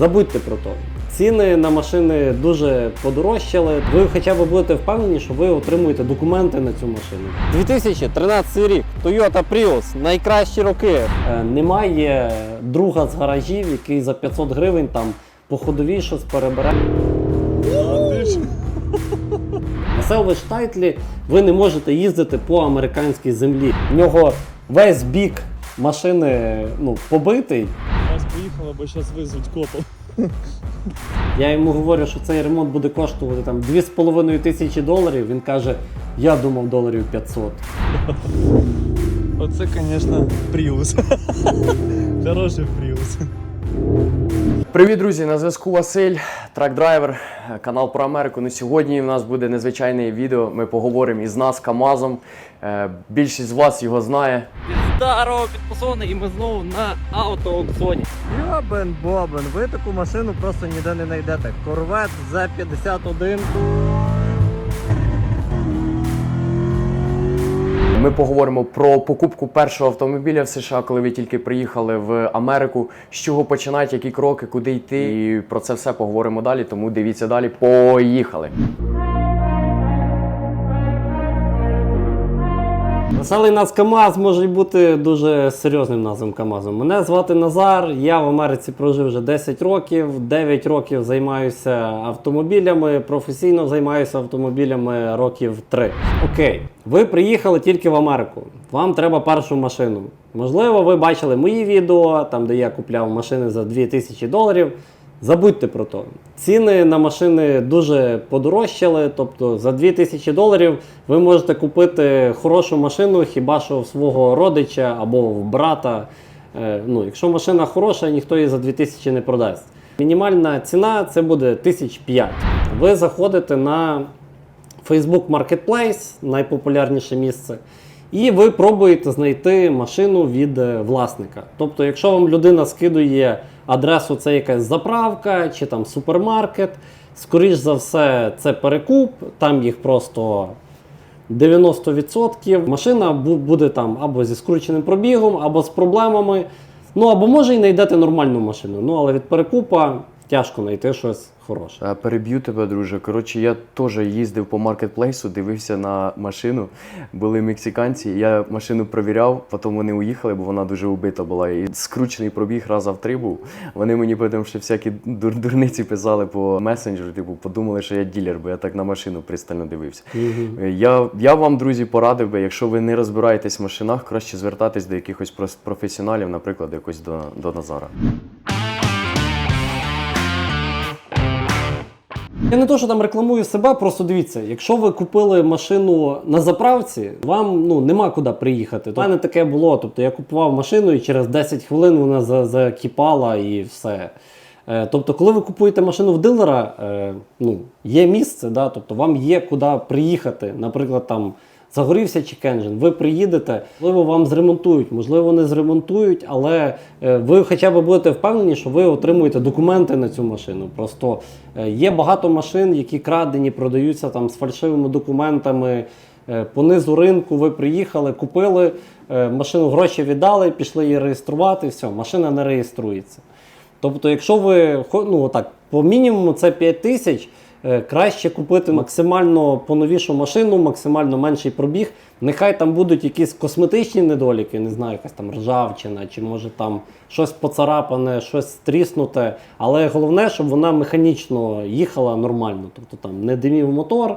Забудьте про то. Ціни на машини дуже подорожчали. Ви хоча б будете впевнені, що ви отримуєте документи на цю машину. 2013 рік Toyota Prius, найкращі роки. Е, немає друга з гаражів, який за 500 гривень там по ходовій щось перебере. На Селвич Тайтлі ви не можете їздити по американській землі. В нього весь бік машини ну, побитий. Поїхала, бо зараз визвуть копов. Я йому говорю, що цей ремонт буде коштувати там 2,5 тисячі доларів. Він каже, я думав доларів 500. Оце, звісно, Prius. Хороший Prius. Привіт, друзі! На зв'язку Василь, трак-драйвер, канал про Америку. Ну, сьогодні в нас буде незвичайне відео. Ми поговоримо із нас Камазом. Е, Більшість з вас його знає. Здорово, підписаний, і ми знову на автоаукціоні. Йобен бобен, ви таку машину просто ніде не знайдете. Корвет за 51. Ми поговоримо про покупку першого автомобіля в США, коли ви тільки приїхали в Америку. З чого починати, які кроки, куди йти. І про це все поговоримо далі. Тому дивіться далі. Поїхали! Веселий нас КАМАЗ може бути дуже серйозним назвом КАМАЗом. Мене звати Назар, я в Америці прожив вже 10 років, 9 років займаюся автомобілями, професійно займаюся автомобілями років 3. Окей, ви приїхали тільки в Америку. Вам треба першу машину. Можливо, ви бачили мої відео, там де я купляв машини за 2000 доларів. Забудьте про то. Ціни на машини дуже подорожчали. Тобто за 2000 доларів ви можете купити хорошу машину хіба що в свого родича або в брата. Е, Ну, якщо машина хороша, ніхто її за 2000 не продасть. Мінімальна ціна це буде 1005. Ви заходите на Facebook Marketplace, найпопулярніше місце. І ви пробуєте знайти машину від е, власника. Тобто, якщо вам людина скидує адресу, це якась заправка чи там супермаркет, скоріш за все, це перекуп, там їх просто 90%. Машина буде там або зі скрученим пробігом, або з проблемами. Ну або може і знайдете нормальну машину. Ну але від перекупа тяжко знайти щось хороше. Переб'ю тебе, друже. Коротше, я теж їздив по маркетплейсу, дивився на машину. Були мексиканці. Я машину провіряв, потім вони уїхали, бо вона дуже убита була. І скручений пробіг раз в три був. Вони мені потім ще всякі дур- дурниці писали по месенджеру. Типу, подумали, що я ділер, бо я так на машину пристально дивився. Е, Я, я вам, друзі, порадив би, якщо ви не розбираєтесь в машинах, краще звертатись до якихось професіоналів, наприклад, якось до, до Назара. Я не то, що там рекламую себе, просто дивіться, якщо ви купили машину на заправці, вам ну нема куди приїхати. У мене таке було. Тобто я купував машину і через 10 хвилин вона за- закипала і все. Е, Тобто, коли ви купуєте машину в дилера, е, ну, є місце, да, тобто вам є куди приїхати. Наприклад, там загорівся чек-енджин, ви приїдете, можливо, вам зремонтують, можливо, не зремонтують, але е, ви хоча б будете впевнені, що ви отримуєте документи на цю машину. Просто е, є багато машин, які крадені, продаються там з фальшивими документами. Е, По низу ринку ви приїхали, купили машину, гроші віддали, пішли її реєструвати. Все, машина не реєструється. Тобто, якщо ви ну, отак, по мінімуму це 5 тисяч, краще купити максимально поновішу машину, максимально менший пробіг. Нехай там будуть якісь косметичні недоліки, не знаю, якась там ржавчина, чи може там щось поцарапане, щось тріснуте. Але головне, щоб вона механічно їхала нормально. Тобто там не димів мотор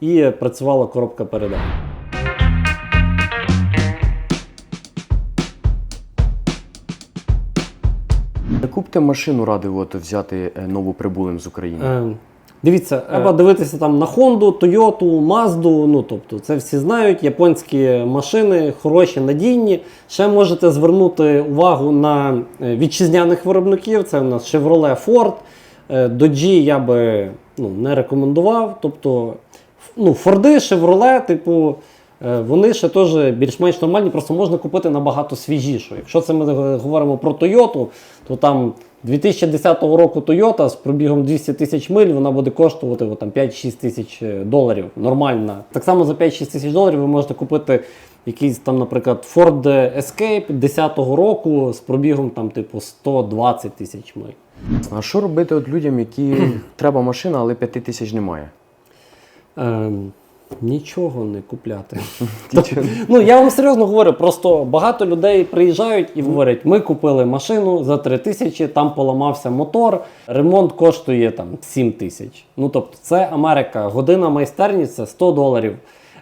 і працювала коробка передач. Купте машину радив от взяти е, нову прибулим з України. Е, дивіться, треба дивитися там на Honda, Toyota, Mazda. Ну тобто, це всі знають. Японські машини хороші, надійні. Ще можете звернути увагу на е, вітчизняних виробників. Це у нас Chevrolet Ford. Е, Dodge я би ну, не рекомендував. Тобто, ну, Форди, Chevrolet, типу. е, Вони ще теж більш-менш нормальні, просто можна купити набагато свіжішу. Якщо це ми говоримо про Toyota, то там 2010 року Toyota з пробігом 200 тисяч миль вона буде коштувати о, там, 5-6 тисяч е, доларів. Нормальна. Так само за 5-6 тисяч доларів ви можете купити якийсь там, наприклад, Ford Escape 10 року з пробігом там, типу, 120 тисяч миль. А що робити от людям, які треба машина, але 5 тисяч немає? Ем, нічого не купляти. ну я вам серйозно говорю, просто багато людей приїжджають і говорять: ми купили машину за 3 тисячі, там поламався мотор, ремонт коштує там 7 тисяч. Ну тобто, це Америка, година майстерні це 100 доларів.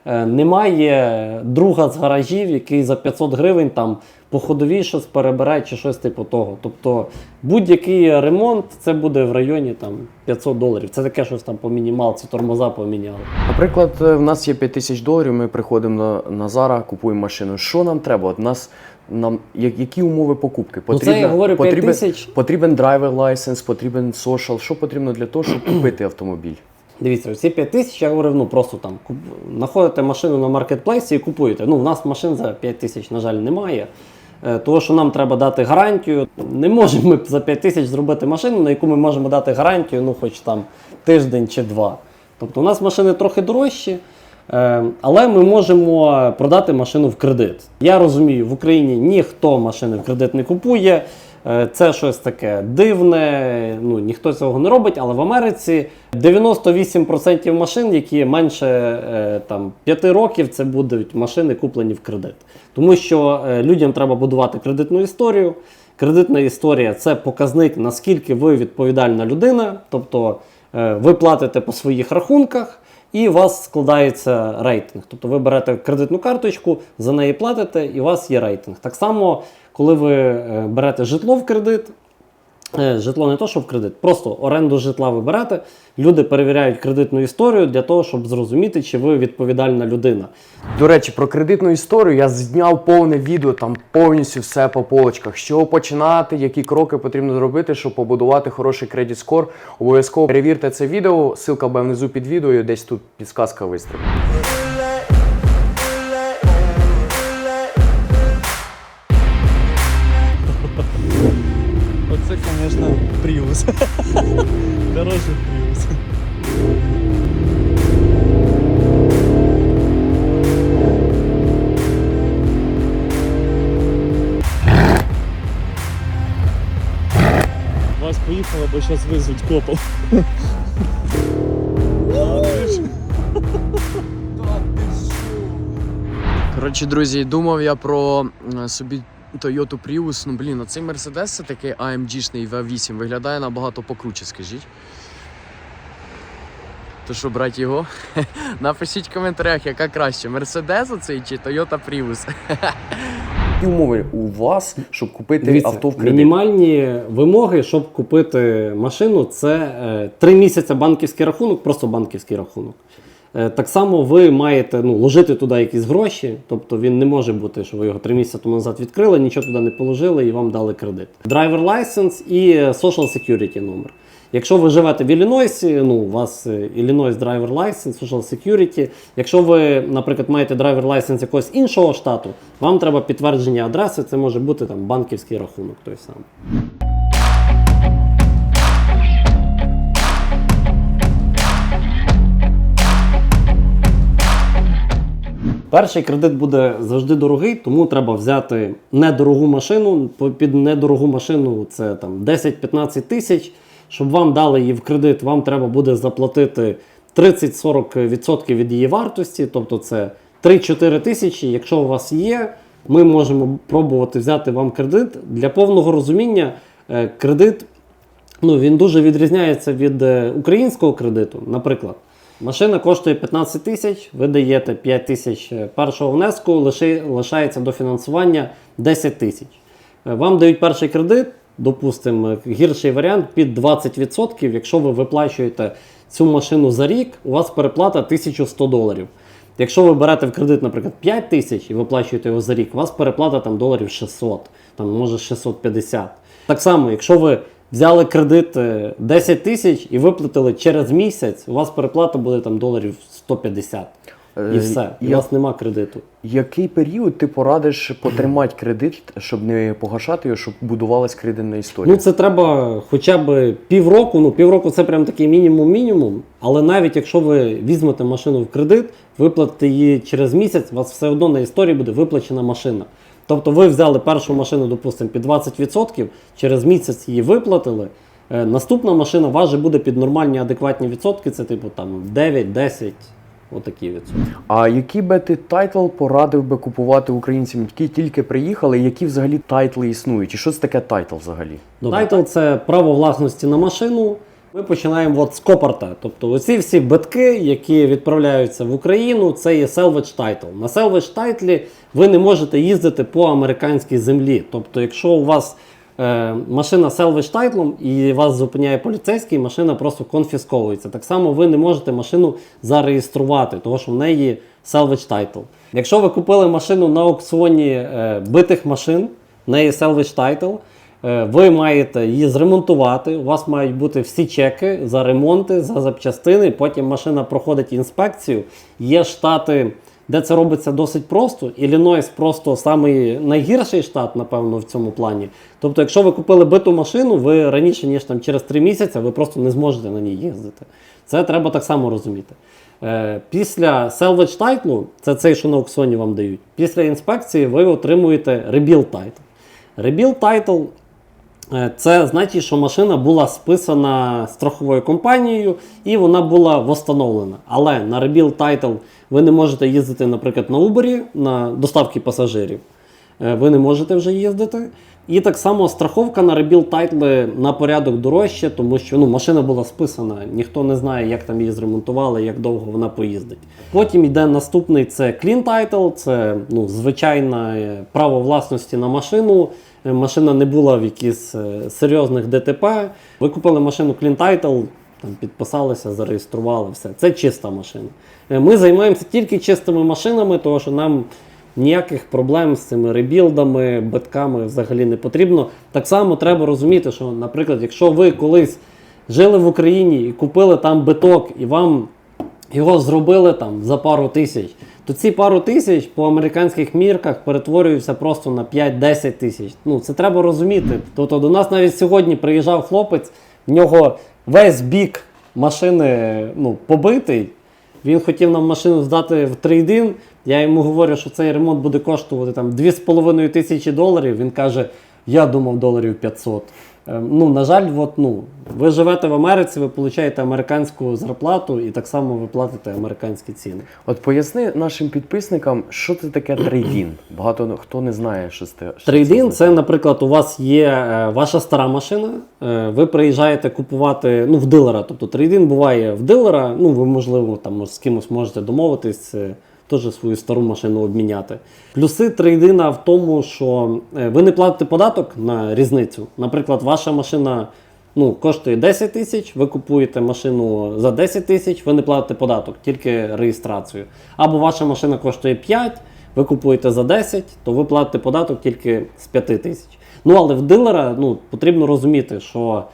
Е, Немає друга з гаражів, який за 500 гривень там по ходовій щось перебере чи щось типу того. Тобто будь-який ремонт це буде в районі там 500 доларів. Це таке щось там по мінімалці, тормоза поміняли. Наприклад, е, в нас є 5 тисяч доларів, ми приходимо на, на Зара, купуємо машину. Що нам треба? От нас, нам, які умови покупки? Ну, це я говорю 5 потрібен, тисяч. потрібен драйвер лайсенс, потрібен social. Що потрібно для того, щоб купити автомобіль? Дивіться, ці 5 тисяч, я говорив, ну просто там знаходите машину на маркетплейсі і купуєте. Ну, в нас машин за 5 тисяч, на жаль, немає. Е, Того, що нам треба дати гарантію. Не можемо ми за 5 тисяч зробити машину, на яку ми можемо дати гарантію, ну хоч там тиждень чи два. Тобто у нас машини трохи дорожчі, е, але ми можемо продати машину в кредит. Я розумію, в Україні ніхто машини в кредит не купує. Е, Це щось таке дивне, ну ніхто цього не робить, але в Америці 98% машин, які менше е, там, 5 років, це будуть машини куплені в кредит. Тому що е, людям треба будувати кредитну історію. Кредитна історія це показник, наскільки ви відповідальна людина, тобто ви платите по своїх рахунках. І у вас складається рейтинг. Тобто ви берете кредитну карточку, за неї платите, і у вас є рейтинг. Так само, коли ви е, берете житло в кредит, житло не то, що в кредит, просто оренду житла ви берете, люди перевіряють кредитну історію для того, щоб зрозуміти, чи ви відповідальна людина. До речі, про кредитну історію я зняв повне відео, там повністю все по полочках. Чого починати, які кроки потрібно зробити, щоб побудувати хороший кредит скор. Обов'язково перевірте це відео. Ссылка буде внизу під відео, десь тут підсказка вистрілить. Оце, звісно, Prius. Хороший Prius. Вас поїхала, бо зараз визвуть копов. А, ти ж. Коротше, друзі, думав я про е, собі Toyota Prius. Ну блін, а цей Mercedes це такий AMG-шний V8 виглядає набагато покруче, скажіть. То що, брати його? Напишіть в коментарях, яка краще, Mercedes оцей чи Toyota Prius. Які умови у вас, щоб купити Дивіться, авто в кредит? мінімальні вимоги, щоб купити машину, це е, 3 місяці банківський рахунок, просто банківський рахунок. Е, так само ви маєте ну, ложити туди якісь гроші, тобто він не може бути, що ви його 3 місяці тому назад відкрили, нічого туди не положили і вам дали кредит. Driver license і Social Security номер. Якщо ви живете в Іллінойсі, ну у вас е, Illinois Driver License, Social Security. Якщо ви, наприклад, маєте Driver License якогось іншого штату, вам треба підтвердження адреси, це може бути там банківський рахунок той самий. Перший кредит буде завжди дорогий, тому треба взяти недорогу машину. Під недорогу машину це там 10-15 тисяч. Щоб вам дали її в кредит, вам треба буде заплатити 30-40% від її вартості, тобто це 3-4 тисячі. Якщо у вас є, ми можемо пробувати взяти вам кредит. Для повного розуміння е, кредит ну, він дуже відрізняється від е, українського кредиту. Наприклад, машина коштує 15 тисяч, ви даєте 5 тисяч е, першого внеску, лишається до фінансування 10 тисяч. Е, Вам дають перший кредит, допустимо, гірший варіант під 20%. Якщо ви виплачуєте цю машину за рік, у вас переплата 1100 доларів. Якщо ви берете в кредит, наприклад, 5 тисяч і виплачуєте його за рік, у вас переплата там доларів 600, там може 650. Так само, якщо ви взяли кредит е, 10 тисяч і виплатили через місяць, у вас переплата буде там доларів 150. І Е, все, і у я- вас нема кредиту. Який період ти порадиш потримати кредит, щоб не погашати його, щоб будувалась кредитна історія? Ну, це треба хоча б півроку. Ну, півроку це прям такий мінімум-мінімум. Але навіть якщо ви візьмете машину в кредит, виплатите її через місяць, у вас все одно на історії буде виплачена машина. Тобто ви взяли першу машину, допустимо, під 20%, через місяць її виплатили, Е, Наступна машина у вас вже буде під нормальні адекватні відсотки, це типу там 9-10, отакі відсотки. А який би ти тайтл порадив би купувати українцям, які тільки приїхали, які взагалі тайтли існують? І що це таке тайтл взагалі? Тайтл це право власності на машину. Ми починаємо от з копорта. Тобто оці всі битки, які відправляються в Україну, це є salvage title. На salvage title ви не можете їздити по американській землі. Тобто, якщо у вас е, машина salvage title і вас зупиняє поліцейський, машина просто конфісковується. Так само ви не можете машину зареєструвати, тому що в неї salvage title. Якщо ви купили машину на аукціоні е, битих машин, в неї salvage title, Ви маєте її зремонтувати. У вас мають бути всі чеки за ремонти, за запчастини. Потім машина проходить інспекцію. Є штати, де це робиться досить просто. Іллінойс просто самий найгірший штат, напевно, в цьому плані. Тобто, якщо ви купили биту машину, ви раніше, ніж там через 3 місяці, ви просто не зможете на ній їздити. Це треба так само розуміти. Е, Після salvage title, це цей, що на аукціоні вам дають, після інспекції ви отримуєте title. Rebuild title Е, Це значить, що машина була списана страховою компанією і вона була восстановлена. Але на Rebuild Title ви не можете їздити, наприклад, на Uber, на доставки пасажирів. Е, Ви не можете вже їздити. І так само страховка на Rebuild Title на порядок дорожче, тому що ну, машина була списана, ніхто не знає, як там її зремонтували, як довго вона поїздить. Потім йде наступний це Clean Title, це ну, звичайне е, право власності на машину. Е, Машина не була в якихось е, серйозних ДТП. Ви купили машину Title, там підписалися, зареєстрували все. Це чиста машина. Е, Ми займаємося тільки чистими машинами, тому що нам ніяких проблем з цими ребілдами, битками взагалі не потрібно. Так само треба розуміти, що, наприклад, якщо ви колись жили в Україні і купили там биток, і вам його зробили там за пару тисяч, то ці пару тисяч по американських мірках перетворюються просто на 5-10 тисяч. Ну це треба розуміти. Тобто до нас навіть сьогодні приїжджав хлопець, в нього весь бік машини ну, побитий. Він хотів нам машину здати в трейдин. Я йому говорю, що цей ремонт буде коштувати там 2,5 тисячі доларів. Він каже, я думав доларів 500. Е, Ну, на жаль, от, ну, ви живете в Америці, ви отримуєте американську зарплату і так само ви платите американські ціни. От поясни нашим підписникам, що це таке трейдін. Багато ну, хто не знає, що це. що Трейдин це, наприклад, у вас є е, ваша стара машина. е, Ви приїжджаєте купувати ну, в дилера. Тобто трейдин буває в дилера. Ну, ви, можливо, там з кимось можете домовитись, е, теж свою стару машину обміняти. Плюси трейдина в тому, що е, ви не платите податок на різницю. Наприклад, ваша машина. Ну, коштує 10 тисяч, ви купуєте машину за 10 тисяч, ви не платите податок, тільки реєстрацію. Або ваша машина коштує 5, ви купуєте за 10, то ви платите податок тільки з 5 тисяч. Ну, але в дилера ну, потрібно розуміти, що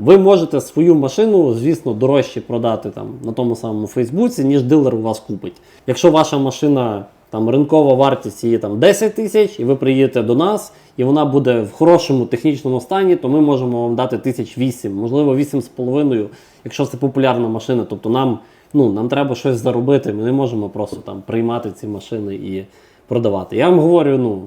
ви можете свою машину, звісно, дорожче продати там, на тому самому Фейсбуці, ніж дилер у вас купить. Якщо ваша машина там ринкова вартість її там 10 тисяч, і ви приїдете до нас, і вона буде в хорошому технічному стані, то ми можемо вам дати тисяч 8, можливо, 8,5, якщо це популярна машина. Тобто нам, ну, нам треба щось заробити. Ми не можемо просто там приймати ці машини і продавати. Я вам говорю, ну,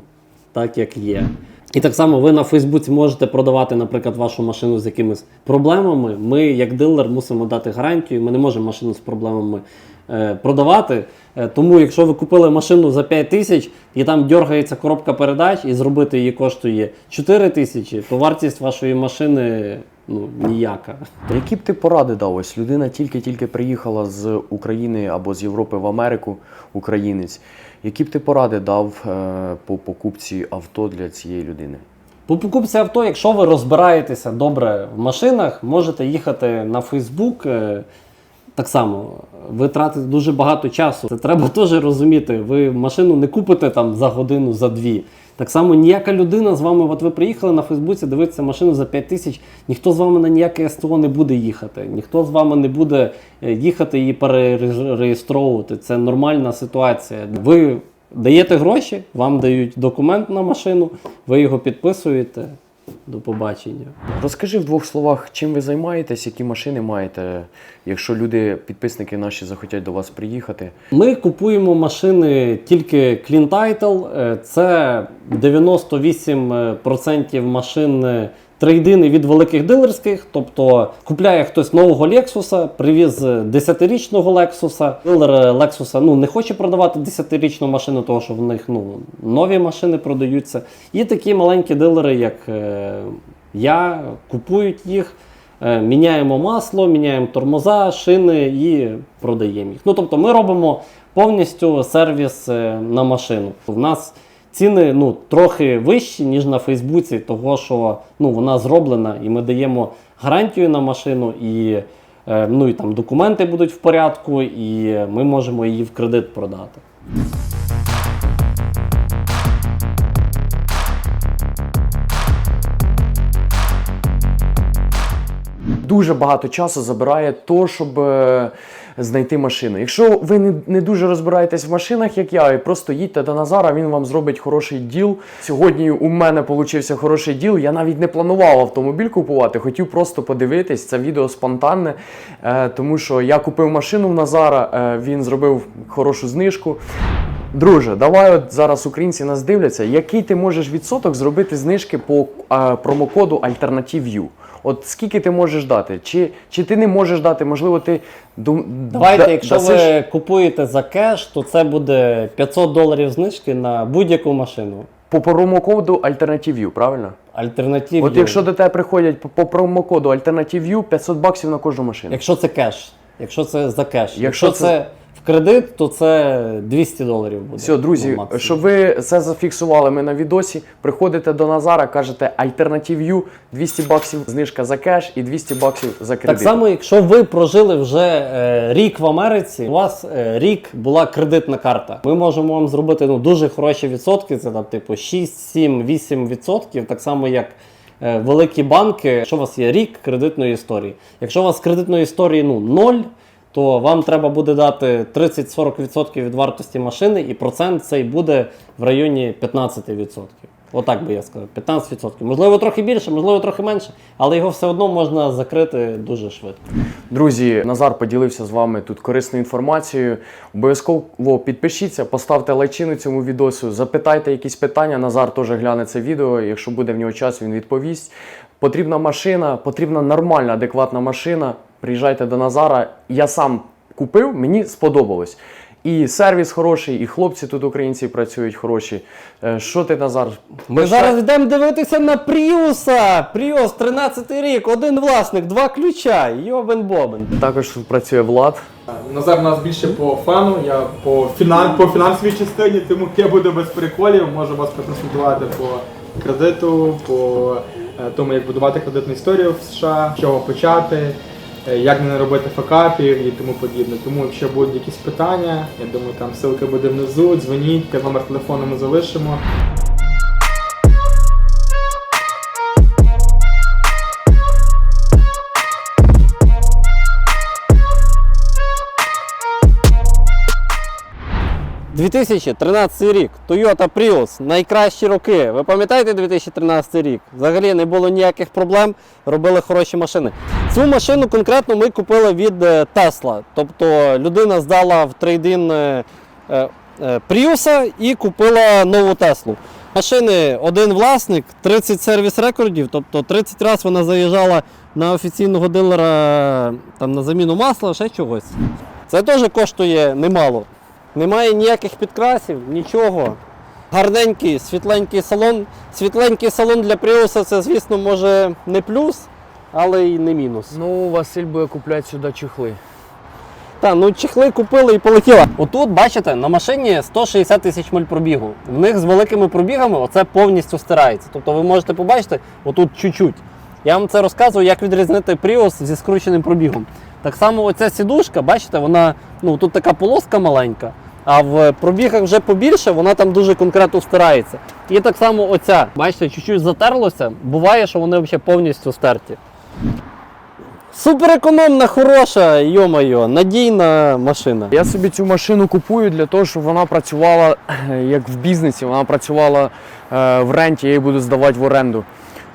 так як є. І так само ви на Фейсбуці можете продавати, наприклад, вашу машину з якимись проблемами. Ми, як дилер, мусимо дати гарантію. Ми не можемо машину з проблемами е, продавати. Е, тому, якщо ви купили машину за 5 тисяч і там дергається коробка передач, і зробити її коштує 4 тисячі, то вартість вашої машини ну, ніяка. Які б ти поради дав? Ось людина тільки-тільки приїхала з України або з Європи в Америку, українець. Які б ти поради дав е, по покупці авто для цієї людини? По покупці авто, якщо ви розбираєтеся добре в машинах, можете їхати на Фейсбук. е, Так само, ви тратите дуже багато часу. Це треба теж розуміти. Ви машину не купите там за годину, за дві. Так само ніяка людина з вами, от ви приїхали на Фейсбуці, дивитися машину за 5 тисяч, ніхто з вами на ніяке СТО не буде їхати. Ніхто з вами не буде е, їхати і перереєстровувати. Це нормальна ситуація. Ви даєте гроші, вам дають документ на машину, ви його підписуєте. До побачення. Розкажи в двох словах, чим ви займаєтесь, які машини маєте, якщо люди, підписники наші, захотять до вас приїхати. Ми купуємо машини тільки Clean Title. Е, Це 98% машин трейдини від великих дилерських, тобто купляє хтось нового Lexus, привіз 10-річного Lexus. Дилер Lexus ну, не хоче продавати 10-річну машину, тому що в них ну, нові машини продаються. І такі маленькі дилери, як е, я, купують їх. Е, Міняємо масло, міняємо тормоза, шини і продаємо їх. Ну тобто ми робимо повністю сервіс е, на машину. В нас ціни ну, трохи вищі, ніж на Фейсбуці, того що ну, вона зроблена, і ми даємо гарантію на машину, і, е, ну, і там документи будуть в порядку, і ми можемо її в кредит продати. дуже багато часу забирає то, щоб е, знайти машину. Якщо ви не, не дуже розбираєтесь в машинах, як я, і просто їдьте до Назара, він вам зробить хороший діл. Сьогодні у мене получився хороший діл. Я навіть не планував автомобіль купувати, хотів просто подивитись. Це відео спонтанне, е, тому що я купив машину в Назара, е, він зробив хорошу знижку. Друже, давай от зараз українці нас дивляться. Який ти можеш відсоток зробити знижки по е, промокоду Alternative U? От скільки ти можеш дати? Чи, чи ти не можеш дати? Можливо, ти дум... Давайте, да- якщо дасиш- ви купуєте за кеш, то це буде 500 доларів знижки на будь-яку машину. по промокоду Alternative U, правильно? Альтернатив. От якщо до тебе приходять по, по промокоду Alternative U, 500 баксів на кожну машину. Якщо це кеш, якщо це за кеш. Якщо Якщо, це- кредит, то це 200 доларів буде. Все, друзі, ну, максимум. щоб ви це зафіксували ми на відосі, приходите до Назара, кажете Alternative U, 200 баксів знижка за кеш і 200 баксів за кредит. Так само, якщо ви прожили вже е, рік в Америці, у вас е, рік була кредитна карта. Ми можемо вам зробити ну, дуже хороші відсотки, це там типу 6, 7, 8 відсотків, так само як. е, Великі банки, якщо у вас є рік кредитної історії. Якщо у вас кредитної історії ну, 0, то вам треба буде дати 30-40% від вартості машини, і процент цей буде в районі 15%. Отак би я сказав, 15%. Можливо, трохи більше, можливо, трохи менше, але його все одно можна закрити дуже швидко. Друзі, Назар поділився з вами тут корисною інформацією. Обов'язково підпишіться, поставте лайчину цьому відосу, запитайте якісь питання. Назар теж гляне це відео. Якщо буде в нього час, він відповість. Потрібна машина, потрібна нормальна, адекватна машина. Приїжджайте до Назара. Я сам купив, мені сподобалось. І сервіс хороший, і хлопці тут українці працюють хороші. Е, Що ти, Назар? Ми Пишай- зараз йдемо дивитися на Пріуса. Пріус, 13 рік, один власник, два ключа. Йобен бобен. Також працює Влад. Назар у нас більше по фану, я по, фінан, по фінансовій частині, тому я буду без приколів, можу вас проконсультувати по кредиту, по е, тому, як будувати кредитну історію в США, з чого почати, як не робити факапів і тому подібне. Тому якщо будуть якісь питання, я думаю, там ссылка буде внизу, дзвоніть, номер телефону ми залишимо. – 2013 рік. Toyota Prius. Найкращі роки. Ви пам'ятаєте 2013 рік? Взагалі не було ніяких проблем, робили хороші машини. Цю машину конкретно ми купили від е, Tesla. Тобто людина здала в трейдин е, е, Prius і купила нову Теслу. Машини один власник, 30 сервіс рекордів, тобто 30 разів вона заїжджала на офіційного дилера там, на заміну масла, ще чогось. Це теж коштує немало. Немає ніяких підкрасів, нічого. Гарненький, світленький салон. Світленький салон для Prius це, звісно, може не плюс, але й не мінус. Ну, Василь буде купляти сюди чехли. Та, ну чехли купили і полетіла. Отут, бачите, на машині 160 тисяч миль пробігу. В них з великими пробігами оце повністю стирається. Тобто ви можете побачити отут чуть-чуть. Я вам це розказую, як відрізнити Prius зі скрученим пробігом. Так само оця сідушка, бачите, вона ну тут така полоска маленька, а в пробігах вже побільше, вона там дуже конкретно стирається. І так само оця, бачите, чуть-чуть затерлося. Буває, що вони взагалі повністю стерті. Супер економна, хороша, йо-моє, надійна машина. Я собі цю машину купую для того, щоб вона працювала е, як в бізнесі, вона працювала е, в ренті, я її буду здавати в оренду.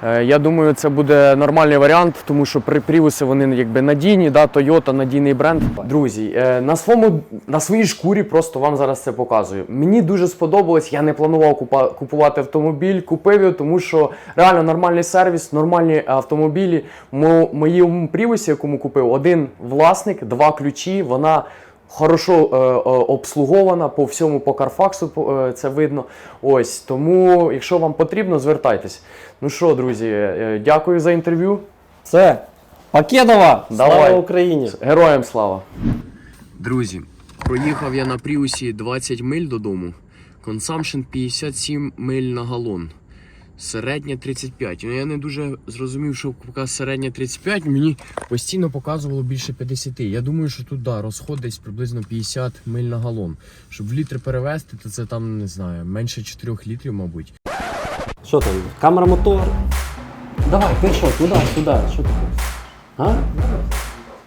Е, Я думаю, це буде нормальний варіант, тому що при Прівуси вони якби надійні, да, Toyota надійний бренд. Друзі, е, на своєму на своїй шкурі просто вам зараз це показую. Мені дуже сподобалось. Я не планував купувати автомобіль, купив його, тому що реально нормальний сервіс, нормальні автомобілі. Мо, моєму Прівусі, якому купив, один власник, два ключі. Вона хорошо е, е, обслугована по всьому по Карфаксу е, це видно. Ось тому, якщо вам потрібно, звертайтесь. Ну що, друзі, е, дякую за інтерв'ю. Все. Пакетова! Давай. Слава Україні! Героям слава! Друзі, проїхав я на Пріусі 20 миль додому. Консампшн 57 миль на галон. Середня 35. Ну я не дуже зрозумів, що поки середня 35, мені постійно показувало більше 50. Я думаю, що тут да, розход десь приблизно 50 миль на галон. Щоб в літри перевести, то це там не знаю, менше 4 літрів, мабуть. Що там? Камера мотор? Давай, що, туди, сюди, що таке? А?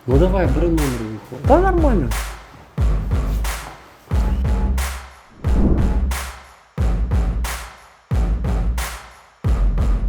Ну давай, бери номер. Та нормально.